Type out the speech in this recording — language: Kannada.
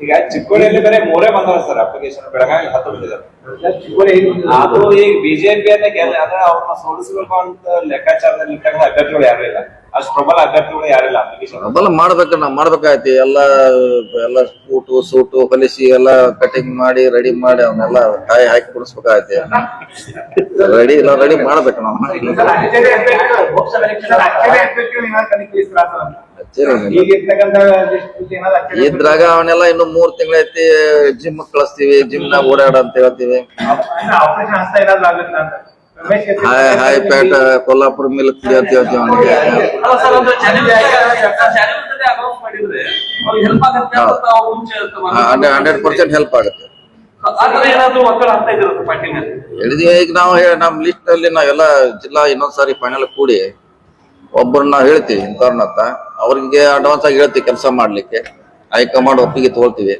ಈಗ ಚಿಕ್ಕೋಡಿಯಲ್ಲಿ ಬರೀ ಮೂರೇ ಬಂದವ ಸರ್ ಅಪ್ಲಿಕೇಶನ್ ಬೆಳಗಾವಿ ಹತ್ತು ಐದು ಅದು ಈಗ ಬಿಜೆಪಿ ಗೆಲ್ಲ ಅಂದ್ರೆ ಅವ್ರನ್ನ ಸೋಲಿಸಬೇಕು ಅಂತ ಲೆಕ್ಕಾಚಾರದಲ್ಲಿ ಇಟ್ಟಾಗ ಅಭ್ಯರ್ಥಿಗಳು ಯಾರು ಇಲ್ಲ. ಅಷ್ಟು ಪ್ರಬಲ ಅಭ್ಯರ್ಥಿಗಳು ಯಾರಿಲ್ಲ ಅಪ್ಲಿಕೇಶನ್ ಅದೆಲ್ಲ ಮಾಡ್ಬೇಕು ನಾವು ಮಾಡ್ಬೇಕಾಯ್ತಿ. ಎಲ್ಲ ಎಲ್ಲ ಸ್ಕೂಟು ಸೂಟು ಹೊಲಿಸಿ ಎಲ್ಲ ಕಟಿಂಗ್ ಮಾಡಿ ರೆಡಿ ಮಾಡಿ ಅವನ್ನೆಲ್ಲ ಕಾಯಿ ಹಾಕಿ ಕುಡಿಸ್ಬೇಕಾಯ್ತಿ. ರೆಡಿ ಇಲ್ಲ ರೆಡಿ ಮಾಡ್ಬೇಕು ನಾವು. ಇದ್ರಾಗ ಅವನ್ನೆಲ್ಲ ಇನ್ನು ಮೂರ್ ತಿಂಗಳೈತಿ ಜಿಮ್ ಕಳಿಸ್ತೀವಿ ಜಿಮ್ ನಾಗ ಓಡಾಡ ಅಂತ ಹೇಳ್ತೀವಿ. ಹಾಯ್ ಹಾಯ್ ಪೇಟ ಕೊಲ್ಲಾಪುರ ಮಿಲ್ಕ್ ಹೇಳ್ತೀವಿ ಅವನಿಗೆ. ಹಂಡ್ರೆಡ್ ಪರ್ಸೆಂಟ್ ಹೆಲ್ಪ್ ಆಗುತ್ತೆ. ಹೇಳಿದ್ವಿ ಈಗ ನಾವು ಹೇ- ನಮ್ ಲಿಸ್ಟ್ ಅಲ್ಲಿ ನಾವೆಲ್ಲ ಜಿಲ್ಲಾ ಇನ್ನೊಂದ್ಸಾರಿ ಫೈನಲ್ ಕೂಡಿ ಒಬ್ಬರನ್ನ ಹೇಳ್ತೀವಿ ಇಂಥವ್ರನ್ನ ಅಂತ ಅವ್ರಿಗೆ ಅಡ್ವಾನ್ಸ್ ಆಗಿ ಹೇಳ್ತೀವಿ ಕೆಲಸ ಮಾಡ್ಲಿಕ್ಕೆ. ಹೈಕಮಾಂಡ್ ಒಪ್ಪಿಗೆ ತಗೊಳ್ತೀವಿ.